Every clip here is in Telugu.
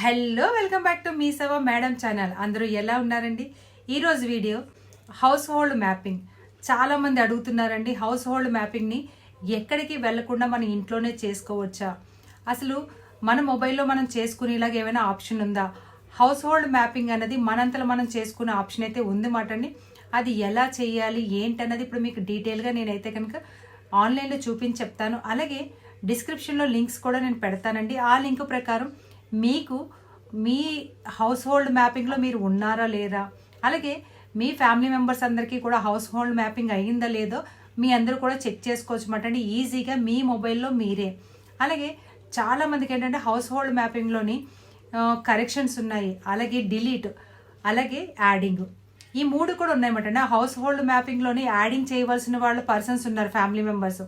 Hello welcome back to me సవ madam channel. అందరూ ఎలా ఉన్నారండి? ఈరోజు వీడియో హౌస్ హోల్డ్ మ్యాపింగ్ చాలామంది అడుగుతున్నారండి హౌస్ హోల్డ్ మ్యాపింగ్ని ఎక్కడికి వెళ్ళకుండా మన ఇంట్లోనే చేసుకోవచ్చా? అసలు మన మొబైల్లో మనం చేసుకునేలాగా ఏమైనా ఆప్షన్ ఉందా? హౌస్ హోల్డ్ మ్యాపింగ్ అనేది మనంతలో మనం చేసుకునే ఆప్షన్ అయితే ఉంది మాట అండి. అది ఎలా చేయాలి? ఏంటన్నది ఇప్పుడు మీకు డీటెయిల్గా నేనైతే కనుక ఆన్లైన్లో చూపించి చెప్తాను. అలాగే డిస్క్రిప్షన్లో లింక్స్ కూడా నేను పెడతానండి. ఆ లింక్ ప్రకారం మీకు మీ హౌస్ హోల్డ్ మ్యాపింగ్లో మీరు ఉన్నారా లేరా అలాగే మీ ఫ్యామిలీ మెంబర్స్ అందరికీ కూడా హౌస్ హోల్డ్ మ్యాపింగ్ అయ్యిందా లేదో మీ అందరూ కూడా చెక్ చేసుకోవచ్చు అన్నమాట ఈజీగా మీ మొబైల్లో మీరే. అలాగే చాలా మందికి ఏంటంటే హౌస్ హోల్డ్ మ్యాపింగ్లోని కరెక్షన్స్ ఉన్నాయి. అలాగే డిలీట్ అలాగే యాడింగ్ ఈ మూడు కూడా ఉన్నాయన్నమాట అంటే హౌస్ హోల్డ్ మ్యాపింగ్లోని యాడింగ్ చేయవలసిన వాళ్ళు పర్సన్స్ ఉన్నారు ఫ్యామిలీ మెంబర్స్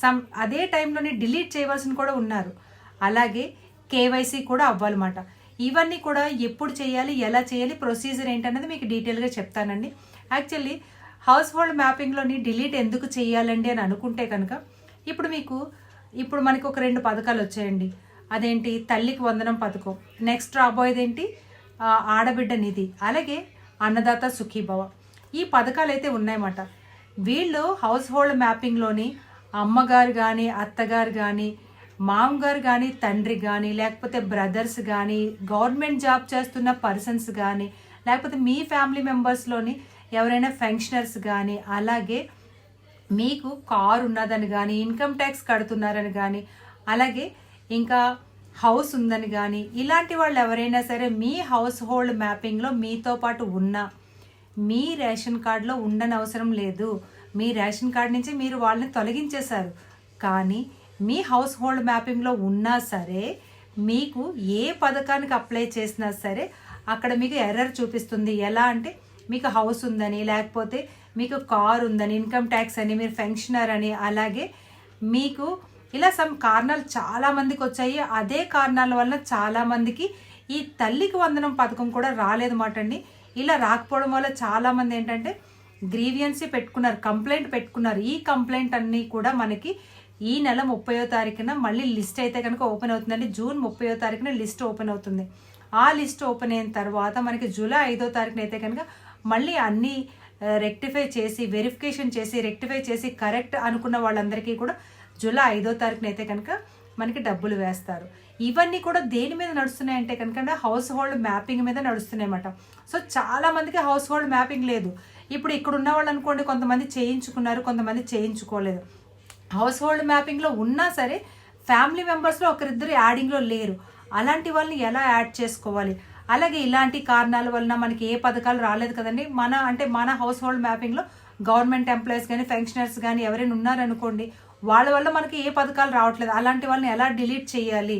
సమ్ అదే టైంలోని డిలీట్ చేయవలసిన కూడా ఉన్నారు. అలాగే కేవైసీ కూడా అవ్వాలన్నమాట. ఇవన్నీ కూడా ఎప్పుడు చేయాలి ఎలా చేయాలి ప్రొసీజర్ ఏంటన్నది మీకు డీటెయిల్గా చెప్తానండి. యాక్చువల్లీ హౌస్ హోల్డ్ మ్యాపింగ్లోని డిలీట్ ఎందుకు చేయాలండి అని అనుకుంటే కనుక ఇప్పుడు మీకు ఇప్పుడు మనకి ఒక రెండు పథకాలు వచ్చాయండి. అదేంటి? తల్లికి వందనం పథకం. నెక్స్ట్ రాబోయేదేంటి? ఆడబిడ్డ నిధి అలాగే అన్నదాత సుఖీభవ. ఈ పథకాలు అయితే ఉన్నాయన్నమాట. వీళ్ళు హౌస్ హోల్డ్ మ్యాపింగ్లోని అమ్మగారు కానీ అత్తగారు కానీ మామగారు కానీ తండ్రి కానీ లేకపోతే బ్రదర్స్ కానీ గవర్నమెంట్ జాబ్ చేస్తున్న పర్సన్స్ కానీ లేకపోతే మీ ఫ్యామిలీ మెంబర్స్లోని ఎవరైనా ఫెన్షనర్స్ కానీ అలాగే మీకు కారు ఉన్నదని కానీ ఇన్కమ్ ట్యాక్స్ కడుతున్నారని కానీ అలాగే ఇంకా హౌస్ ఉందని కానీ ఇలాంటి వాళ్ళు ఎవరైనా సరే మీ హౌస్ హోల్డ్ మ్యాపింగ్లో మీతో పాటు ఉన్నా మీ రేషన్ కార్డులో ఉండని అవసరం లేదు. మీ రేషన్ కార్డు నుంచి మీరు వాళ్ళని తొలగించేశారు. కానీ మీ హౌస్ హోల్డ్ మ్యాపింగ్లో ఉన్నా సరే మీకు ఏ పథకానికి అప్లై చేసినా సరే అక్కడ మీకు ఎర్రర్ చూపిస్తుంది. ఎలా అంటే మీకు హౌస్ ఉందని లేకపోతే మీకు కార్ ఉందని ఇన్కమ్ ట్యాక్స్ అని మీరు ఫెన్షనర్ అని అలాగే మీకు ఇలా సమ్ కారణాలు చాలా మందికి వచ్చాయి. అదే కారణాల వల్ల చాలామందికి ఈ తల్లికి వందనం పథకం కూడా రాలేదన్నమాట అండి. ఇలా రాకపోవడం వల్ల చాలామంది ఏంటంటే గ్రీవియన్సీ పెట్టుకున్నారు కంప్లైంట్ పెట్టుకున్నారు. ఈ కంప్లైంట్ అన్నీ కూడా మనకి ఈ నెల ముప్పయో తారీఖున మళ్ళీ లిస్ట్ అయితే కనుక ఓపెన్ అవుతుందండి. జూన్ ముప్పయో తారీఖున లిస్ట్ ఓపెన్ అవుతుంది. ఆ లిస్ట్ ఓపెన్ అయిన తర్వాత మనకి జూలై ఐదో తారీఖున అయితే కనుక మళ్ళీ అన్ని రెక్టిఫై చేసి వెరిఫికేషన్ చేసి రెక్టిఫై చేసి కరెక్ట్ అనుకున్న వాళ్ళందరికీ కూడా జూలై ఐదో తారీఖున అయితే కనుక మనకి డబ్బులు వేస్తారు. ఇవన్నీ కూడా దేని మీద నడుస్తున్నాయి అంటే కనుక హౌస్ హోల్డ్ మ్యాపింగ్ మీద నడుస్తున్నాయి అన్నమాట. సో చాలా మందికి హౌస్ హోల్డ్ మ్యాపింగ్ లేదు. ఇప్పుడు ఇక్కడ ఉన్న వాళ్ళు అనుకోండి కొంతమంది చేయించుకున్నారు కొంతమంది చేయించుకోలేదు. హౌస్ హోల్డ్ మ్యాపింగ్లో ఉన్నా సరే ఫ్యామిలీ మెంబర్స్లో ఒకరిద్దరు యాడింగ్లో లేరు. అలాంటి వాళ్ళని ఎలా యాడ్ చేసుకోవాలి? అలాగే ఇలాంటి కారణాల వలన మనకి ఏ పథకాలు రాలేదు కదండి. మన అంటే మన హౌస్ హోల్డ్ మ్యాపింగ్లో గవర్నమెంట్ ఎంప్లాయీస్ కానీ ఫెన్షనర్స్ కానీ ఎవరైనా ఉన్నారనుకోండి వాళ్ళ వల్ల మనకి ఏ పథకాలు రావట్లేదు. అలాంటి వాళ్ళని ఎలా డిలీట్ చేయాలి?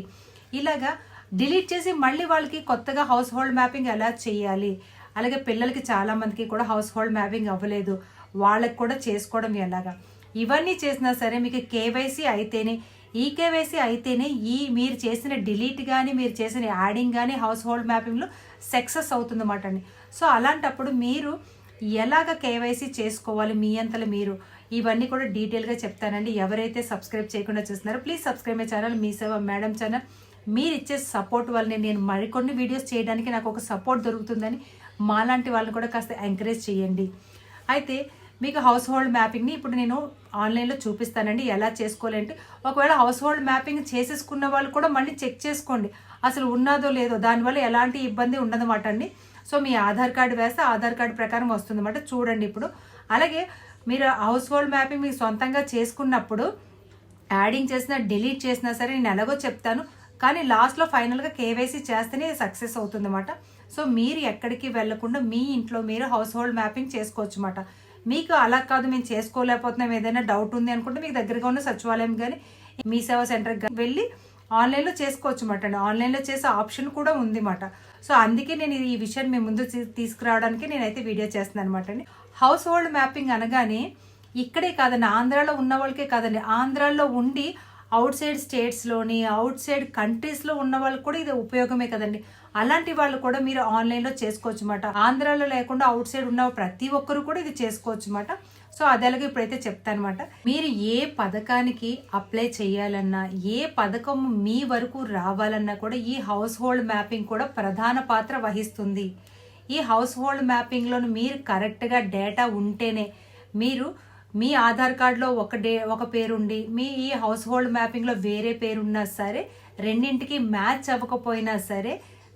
ఇలాగా డిలీట్ చేసి మళ్ళీ వాళ్ళకి కొత్తగా హౌస్ హోల్డ్ మ్యాపింగ్ ఎలా చేయాలి? అలాగే పిల్లలకి చాలామందికి కూడా హౌస్ హోల్డ్ మ్యాపింగ్ అవ్వలేదు. వాళ్ళకి కూడా చేసుకోవడం ఎలాగా? ఇవన్నీ చేసినా సరే మీకు కేవైసీ అయితేనే ఈ కేవైసీ అయితేనే ఈ మీరు చేసిన డిలీట్ కానీ మీరు చేసిన యాడింగ్ కానీ హౌస్ హోల్డ్ మ్యాపింగ్లో సక్సెస్ అవుతుందన్నమాట అండి. సో అలాంటప్పుడు మీరు ఎలాగ కేవైసీ చేసుకోవాలి? మీ అంతలో మీరు. ఇవన్నీ కూడా డీటెయిల్గా చెప్తానండి. ఎవరైతే సబ్స్క్రైబ్ చేయకుండా చూస్తున్నారో ప్లీజ్ సబ్స్క్రైబ్ మై ఛానల్. మీ సేవ మేడం ఛానల్. మీరు ఇచ్చే సపోర్ట్ వల్లనే నేను మరికొన్ని వీడియోస్ చేయడానికి నాకు ఒక సపోర్ట్ దొరుకుతుందని మాలాంటి వాళ్ళని కూడా కాస్త ఎంకరేజ్ చేయండి. అయితే మీకు హౌస్ హోల్డ్ మ్యాపింగ్ని ఇప్పుడు నేను ఆన్లైన్లో చూపిస్తానండి ఎలా చేసుకోవాలంటే ఒకవేళ హౌస్ హోల్డ్ మ్యాపింగ్ చేసేసుకున్న వాళ్ళు కూడా మళ్ళీ చెక్ చేసుకోండి. అసలు ఉన్నదో లేదో దానివల్ల ఎలాంటి ఇబ్బంది ఉండదన్నమాట అండి. సో మీ ఆధార్ కార్డు వేస్తే ఆధార్ కార్డు ప్రకారం వస్తుందన్నమాట. చూడండి ఇప్పుడు. అలాగే మీరు హౌస్ హోల్డ్ మ్యాపింగ్ మీకు సొంతంగా చేసుకున్నప్పుడు యాడింగ్ చేసినా డిలీట్ చేసినా సరే నేను ఎలాగో చెప్తాను. కానీ లాస్ట్లో ఫైనల్గా కేవైసీ చేస్తేనే సక్సెస్ అవుతుందన్నమాట. సో మీరు ఎక్కడికి వెళ్ళకుండా మీ ఇంట్లో మీరు హౌస్ హోల్డ్ మ్యాపింగ్ చేసుకోవచ్చు అన్నమాట మీకు అలా కాదు మేము చేసుకోలేకపోతున్నాం. ఏదైనా డౌట్ ఉంది అనుకుంటే మీకు దగ్గరగా ఉన్న సచివాలయం కానీ మీ సేవా సెంటర్కి కానీ వెళ్ళి ఆన్లైన్లో చేసుకోవచ్చు అనమాట అండి. ఆన్లైన్లో చేసే ఆప్షన్ కూడా ఉంది మాట. సో అందుకే నేను ఈ విషయాన్ని మీ ముందు తీసుకురావడానికి నేనైతే వీడియో చేస్తున్నాను అనమాట అండి. హౌస్ హోల్డ్ మ్యాపింగ్ అనగానే ఇక్కడే కాదండి ఆంధ్రాలో ఉన్న వాళ్ళకే కాదండి. ఆంధ్రాలో ఉండి అవుట్ సైడ్ స్టేట్స్లోని అవుట్ సైడ్ కంట్రీస్లో ఉన్న వాళ్ళకి కూడా ఇది ఉపయోగమే కదండి. అలాంటి వాళ్ళు కూడా మీరు ఆన్లైన్లో చేసుకోవచ్చు అన్నమాట ఆంధ్రాలో లేకుండా అవుట్ సైడ్ ఉన్న ప్రతి ఒక్కరు కూడా ఇది చేసుకోవచ్చు అన్నమాట సో అది అలాగే ఇప్పుడైతే చెప్తానమాట. మీరు ఏ పథకానికి అప్లై చేయాలన్నా ఏ పథకం మీ వరకు రావాలన్నా కూడా ఈ హౌస్ హోల్డ్ మ్యాపింగ్ కూడా ప్రధాన పాత్ర వహిస్తుంది. ఈ హౌస్ హోల్డ్ మ్యాపింగ్లో మీరు కరెక్ట్గా డేటా ఉంటేనే మీరు మీ ఆధార్ కార్డులో ఒక డే ఒక పేరుండి మీ ఈ హౌస్ హోల్డ్ మ్యాపింగ్లో వేరే పేరున్నా సరే రెండింటికి మ్యాచ్ అవ్వకపోయినా సరే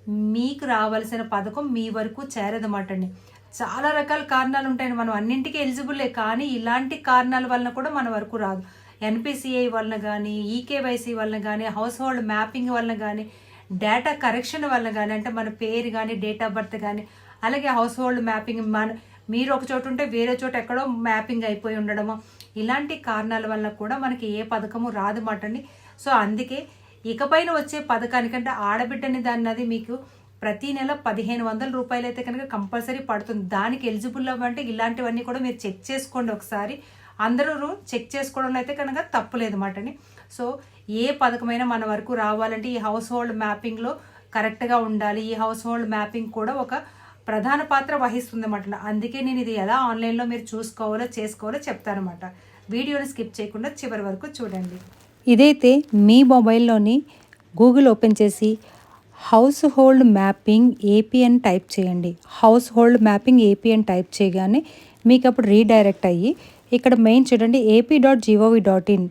మీకు రావాల్సిన పథకం మీ వరకు చేరదన్నమాట అండి. చాలా రకాల కారణాలు ఉంటాయండి. మనం అన్నింటికి ఎలిజిబుల్లే కానీ ఇలాంటి కారణాల వలన కూడా మన వరకు రాదు. ఎన్పిసిఐ వలన కానీ ఈకేవైసీ వలన కానీ హౌస్ హోల్డ్ మ్యాపింగ్ వలన కానీ డేటా కరెక్షన్ వలన కానీ అంటే మన పేరు కానీ డేట్ ఆఫ్ బర్త్ కానీ అలాగే హౌస్ హోల్డ్ మ్యాపింగ్ మన మీరు ఒక చోటు ఉంటే వేరే చోట ఎక్కడో మ్యాపింగ్ అయిపోయి ఉండడము ఇలాంటి కారణాల వల్ల కూడా మనకి ఏ పథకము రాదు అండి. సో అందుకే ఇకపైన వచ్చే పథకానికంటే ఆడబిడ్డని దాన్నది మీకు ప్రతి నెల పదిహేను వందల రూపాయలు అయితే కనుక కంపల్సరీ పడుతుంది. దానికి ఎలిజిబుల్ అవ్వంటే ఇలాంటివన్నీ కూడా మీరు చెక్ చేసుకోండి ఒకసారి. అందరూ చెక్ చేసుకోవడంలో అయితే కనుక తప్పులేదు మాటని. సో ఏ పథకమైనా మన వరకు రావాలంటే ఈ హౌస్ హోల్డ్ మ్యాపింగ్లో కరెక్ట్గా ఉండాలి. ఈ హౌస్ హోల్డ్ మ్యాపింగ్ కూడా ఒక ప్రధాన పాత్ర వహిస్తుంది అన్నమాట అందుకే నేను ఇది ఎలా ఆన్లైన్లో మీరు చూసుకోవాలో చేసుకోవాలో చెప్తానమాట వీడియోని స్కిప్ చేయకుండా చివరి వరకు చూడండి. ఇదైతే మీ మొబైల్లోని గూగుల్ ఓపెన్ చేసి హౌస్ హోల్డ్ మ్యాపింగ్ ఏపీ అని టైప్ చేయండి. హౌస్ హోల్డ్ మ్యాపింగ్ ఏపీ అని టైప్ చేయగానే మీకు అప్పుడు రీడైరెక్ట్ అయ్యి ఇక్కడ మెయిన్ చూడండి AP dot gov dot in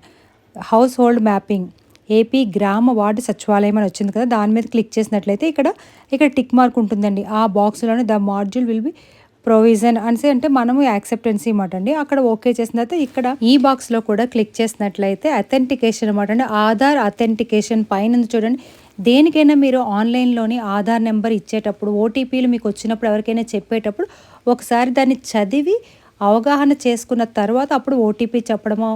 household mapping AP గ్రామ వార్డు సచివాలయం అని వచ్చింది కదా దాని మీద క్లిక్ చేసినట్లయితే ఇక్కడ ఇక్కడ టిక్ మార్క్ ఉంటుందండి. ఆ బాక్స్లోనే the module will be provision అనేసి అంటే మనము యాక్సెప్టెన్సీ అనమాట అండి. అక్కడ ఓకే చేసిన తర్వాత ఇక్కడ ఈ బాక్స్లో కూడా క్లిక్ చేసినట్లయితే అథెంటికేషన్ అనమాట అండి. ఆధార్ అథెంటికేషన్ పైన ఉంది చూడండి. దేనికైనా మీరు ఆన్లైన్లోని ఆధార్ నెంబర్ ఇచ్చేటప్పుడు ఓటీపీలు మీకు వచ్చినప్పుడు ఎవరికైనా చెప్పేటప్పుడు ఒకసారి దాన్ని చదివి అవగాహన చేసుకున్న తర్వాత అప్పుడు ఓటీపీ చెప్పడమో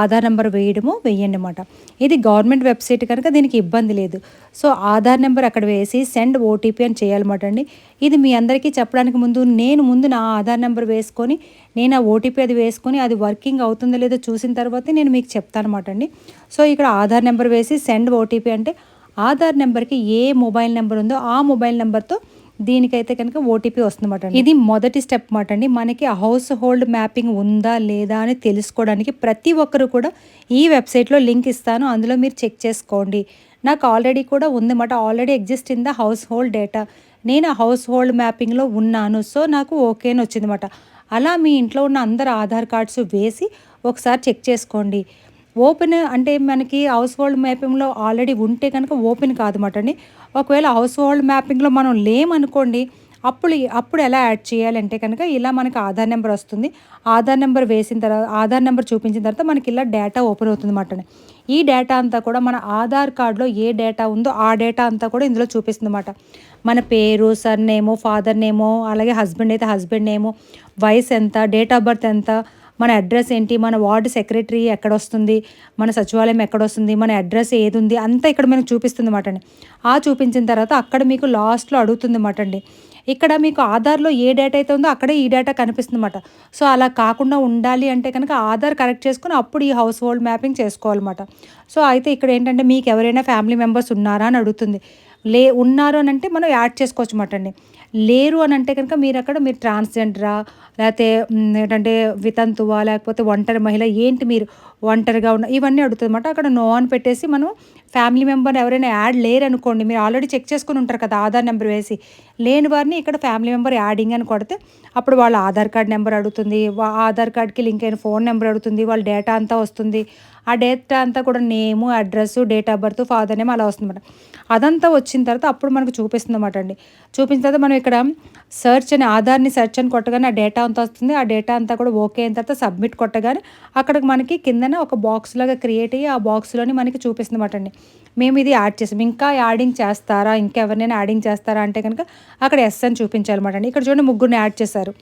ఆధార్ నెంబర్ వేయడమో వేయండి అనమాట ఇది గవర్నమెంట్ వెబ్సైట్ కనుక దీనికి ఇబ్బంది లేదు. సో ఆధార్ నెంబర్ అక్కడ వేసి సెండ్ ఓటీపీ అని చేయాలన్నమాట అండి. ఇది మీ అందరికీ చెప్పడానికి ముందు నేను ముందు నా ఆధార్ నెంబర్ వేసుకొని నేను ఆ ఓటీపీ అది వేసుకొని అది వర్కింగ్ అవుతుందో లేదో చూసిన తర్వాతే నేను మీకు చెప్తాను అనమాట అండి. సో ఇక్కడ ఆధార్ నెంబర్ వేసి సెండ్ ఓటీపీ అంటే ఆధార్ నెంబర్కి ఏ మొబైల్ నెంబర్ ఉందో ఆ మొబైల్ నెంబర్తో దీనికైతే కనుక ఓటీపీ వస్తుందన్నమాట ఇది మొదటి స్టెప్ మాట అండి. మనకి హౌస్ హోల్డ్ మ్యాపింగ్ ఉందా లేదా అని తెలుసుకోవడానికి ప్రతి ఒక్కరు కూడా ఈ వెబ్సైట్లో లింక్ ఇస్తాను. అందులో మీరు చెక్ చేసుకోండి. నాకు ఆల్రెడీ కూడా ఉందన్నమాట. Already exist in the household data నేను హౌస్ హోల్డ్ మ్యాపింగ్లో ఉన్నాను. సో నాకు ఓకే అని వచ్చిందన్నమాట. అలా మీ ఇంట్లో ఉన్న అందరు ఆధార్ కార్డ్స్ వేసి ఒకసారి చెక్ చేసుకోండి. ఓపెన్ అంటే మనకి హౌస్ హోల్డ్ మ్యాపింగ్లో ఆల్రెడీ ఉంటే కనుక ఓపెన్ కాదన్నమాట అండి. ఒకవేళ హౌస్ హోల్డ్ మ్యాపింగ్లో మనం లేమనుకోండి అప్పుడు అప్పుడు ఎలా యాడ్ చేయాలంటే కనుక ఇలా మనకి ఆధార్ నెంబర్ వస్తుంది. ఆధార్ నెంబర్ వేసిన తర్వాత ఆధార్ నెంబర్ చూపించిన తర్వాత మనకి ఇలా డేటా ఓపెన్ అవుతుంది అన్నమాట ఈ డేటా అంతా కూడా మన ఆధార్ కార్డులో ఏ డేటా ఉందో ఆ డేటా అంతా కూడా ఇందులో చూపిస్తుంది అన్నమాట మన పేరు సర్ నేమో ఫాదర్ నేమో అలాగే హస్బెండ్ అయితే హస్బెండ్ నేమో వయసు ఎంత డేట్ ఆఫ్ బర్త్ ఎంత మన అడ్రస్ ఏంటి? మన వార్డు సెక్రటరీ ఎక్కడ వస్తుంది మన సచివాలయం ఎక్కడ వస్తుంది మన అడ్రస్ ఏది ఉంది అంతా ఇక్కడ మనకు చూపిస్తుంది అన్నమాట అండి. ఆ చూపించిన తర్వాత అక్కడ మీకు లాస్ట్లో అడుగుతుంది అన్నమాట అండి. ఇక్కడ మీకు ఆధార్లో ఏ డేటా అయితే ఉందో అక్కడే ఈ డేటా కనిపిస్తుంది అన్నమాట సో అలా కాకుండా ఉండాలి అంటే కనుక ఆధార్ కరెక్ట్ చేసుకుని అప్పుడు ఈ హౌస్ హోల్డ్ మ్యాపింగ్ చేసుకోవాలన్నమాట సో అయితే ఇక్కడ ఏంటంటే మీకు ఎవరైనా ఫ్యామిలీ మెంబర్స్ ఉన్నారా అని అడుగుతుంది. లే ఉన్నారు అని అంటే మనం యాడ్ చేసుకోవచ్చు అన్నమాట అండి. లేరు అని అంటే కనుక మీరు అక్కడ మీరు ట్రాన్స్జెండరా? లేకపోతే ఏంటంటే వితంతువా? లేకపోతే ఒంటరి మహిళ? ఏంటి మీరు ఒంటరిగా ఉన్న? ఇవన్నీ అడుగుతుందన్నమాట. అక్కడ నో అని పెట్టేసి మనం ఫ్యామిలీ మెంబర్ ఎవరైనా యాడ్ లేరు అనుకోండి మీరు ఆల్రెడీ చెక్ చేసుకుని ఉంటారు కదా ఆధార్ నెంబర్ వేసి. లేని వారిని ఇక్కడ ఫ్యామిలీ మెంబర్ యాడింగ్ అని కొడితే అప్పుడు వాళ్ళ ఆధార్ కార్డ్ నెంబర్ అడుగుతుంది ఆధార్ కార్డ్కి లింక్ అయిన ఫోన్ నెంబర్ అడుగుతుంది వాళ్ళ డేటా అంతా వస్తుంది. ఆ డేటా అంతా కూడా name address date of birth father name అలా వస్తుంది అనమాట అదంతా వచ్చిన తర్వాత అప్పుడు మనకు చూపిస్తుంది అనమాట అండి. చూపించిన తర్వాత మనం ఇక్కడ సెర్చ్ అని ఆధార్ని సెర్చ్ అని కొట్టగానే ఆ డేటా అంతా వస్తుంది. ఆ డేటా అంతా కూడా ఓకే అయిన తర్వాత సబ్మిట్ కొట్టగానే అక్కడికి మనకి కిందన ఒక బాక్స్ లాగా క్రియేట్ అయ్యి ఆ బాక్స్లోని మనకి చూపిస్తుంది అనమాట అండి. మేము ఇది యాడ్ చేసాం. ఇంకా యాడింగ్ చేస్తారా? ఇంకా ఎవరినైనా యాడింగ్ చేస్తారా అంటే కనుక అక్కడ ఎస్ అని చూపించాలన్నమాట అండి. ఇక్కడ చూడండి ముగ్గురిని యాడ్ చేశారు.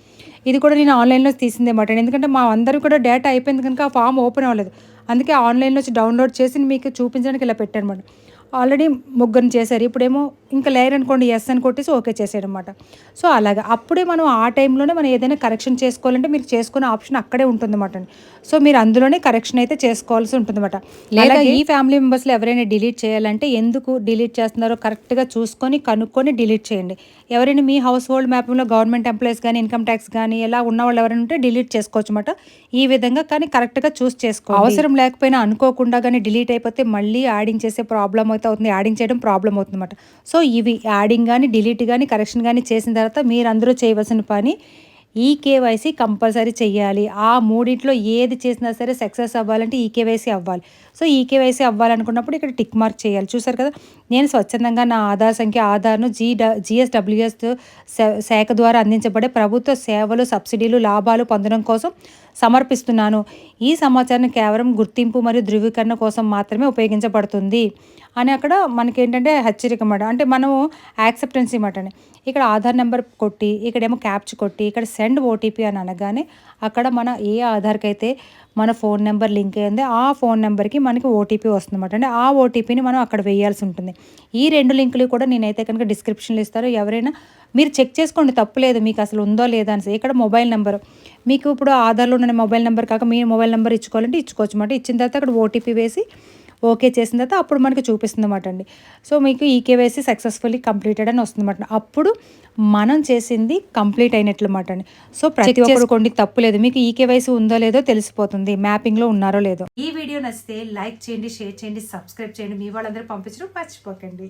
ఇది కూడా నేను ఆన్లైన్లో తీసింది మాట ఎందుకంటే మా అందరూ కూడా డేటా అయిపోయింది కనుక ఆ ఫామ్ ఓపెన్ అవ్వలేదు. అందుకే ఆన్లైన్లో వచ్చి డౌన్లోడ్ చేసి మీకు చూపించడానికి ఇలా పెట్టాను ఆల్రెడీ ముగ్గురిని చేశారు. ఇప్పుడేమో ఇంకా లేరు అనుకోండి ఎస్ అని కొట్టేసి ఓకే చేసాడనమాట సో అలాగా. అప్పుడే మనం ఆ టైంలోనే మనం ఏదైనా కరెక్షన్ చేసుకోవాలంటే మీరు చేసుకునే ఆప్షన్ అక్కడే ఉంటుందన్నమాట సో మీరు అందులోనే కరెక్షన్ అయితే చేసుకోవాల్సి ఉంటుందన్నమాట. లేదా ఈ ఫ్యామిలీ మెంబర్స్లో ఎవరైనా డిలీట్ చేయాలంటే ఎందుకు డిలీట్ చేస్తున్నారో కరెక్ట్గా చూసుకొని కనుక్కొని డిలీట్ చేయండి. ఎవరైనా మీ హౌస్ హోల్డ్ మ్యాపింగ్లో గవర్నమెంట్ ఎంప్లాయీస్ కానీ ఇన్కమ్ ట్యాక్స్ కానీ ఎలా ఉన్న వాళ్ళు ఎవరైనా ఉంటే డిలీట్ చేసుకోవచ్చు అనమాట ఈ విధంగా కానీ కరెక్ట్గా చూస్ చేసుకో అవసరం లేకపోయినా అనుకోకుండా కానీ డిలీట్ అయిపోతే మళ్ళీ యాడింగ్ చేసే ప్రాబ్లం అవుతుంది యాడింగ్ చేయడం ప్రాబ్లం అవుతుంది అనమాట సో ఇవి యాడింగ్ కానీ డిలీట్ కానీ కరెక్షన్ కానీ చేసిన తర్వాత మీరు అందరూ చేయవలసిన పని ఈ కేవైసీ కంపల్సరీ చేయాలి ఆ మూడింట్లో ఏది చేసినా సరే సక్సెస్ అవ్వాలంటే ఈ కేవైసీ అవ్వాలి. సో ఈ కేవైసీ అవ్వాలనుకున్నప్పుడు ఇక్కడ టిక్ మార్క్ చేయాలి. చూసారు కదా నేను స్వచ్ఛందంగా నా ఆధార్ సంఖ్య ఆధార్ను జీ జిఎస్డబ్ల్యూఎస్ శాఖ ద్వారా అందించబడే ప్రభుత్వ సేవలు సబ్సిడీలు లాభాలు పొందడం కోసం సమర్పిస్తున్నాను. ఈ సమాచారం కేవలం గుర్తింపు మరియు ధృవీకరణ కోసం మాత్రమే ఉపయోగించబడుతుంది. అని అక్కడ మనకి ఏంటంటే హెచ్చరిక మాట. అంటే మనము యాక్సెప్టెన్సీ మాట ఇక్కడ ఆధార్ నెంబర్ కొట్టి ఇక్కడేమో క్యాప్చ్ కొట్టి ఇక్కడ సెండ్ ఓటీపీ అని అనగానే అక్కడ మన ఏ ఆధార్కి అయితే మన ఫోన్ నెంబర్ లింక్ అయింది ఆ ఫోన్ నెంబర్కి మనకి ఓటీపీ వస్తుందన్నమాట. అంటే ఆ ఓటీపీని మనం అక్కడ వేయాల్సి ఉంటుంది. ఈ రెండు లింకులు కూడా నేనైతే కనుక డిస్క్రిప్షన్లో ఇస్తారో ఎవరైనా మీరు చెక్ చేసుకోండి తప్పు లేదు మీకు అసలు ఉందో లేదా అని ఇక్కడ మొబైల్ నెంబర్. మీకు ఇప్పుడు ఆధార్లో ఉన్న మొబైల్ నెంబర్ కాక మీ మొబైల్ నెంబర్ ఇచ్చుకోవాలంటే ఇచ్చుకోవచ్చు అన్నమాట. ఇచ్చిన తర్వాత అక్కడ ఓటీపీ వేసి ఓకే చేసిన తర్వాత అప్పుడు మనకి చూపిస్తుంది అన్నమాట అండి సో మీకు ఈ కేవైసీ సక్సెస్ఫుల్లీ కంప్లీటెడ్ అని వస్తుంది అన్నమాట అప్పుడు మనం చేసింది కంప్లీట్ అయినట్లు అన్నమాట అండి సో ప్రతి ఒక్కరు తప్పు లేదు మీకు ఈ కేవైసీ ఉందో లేదో తెలిసిపోతుంది. మ్యాపింగ్లో ఉన్నారో లేదో. ఈ వీడియో నచ్చితే లైక్ చేయండి షేర్ చేయండి సబ్స్క్రైబ్ చేయండి. మీ వాళ్ళందరూ పంపించడం మర్చిపోకండి.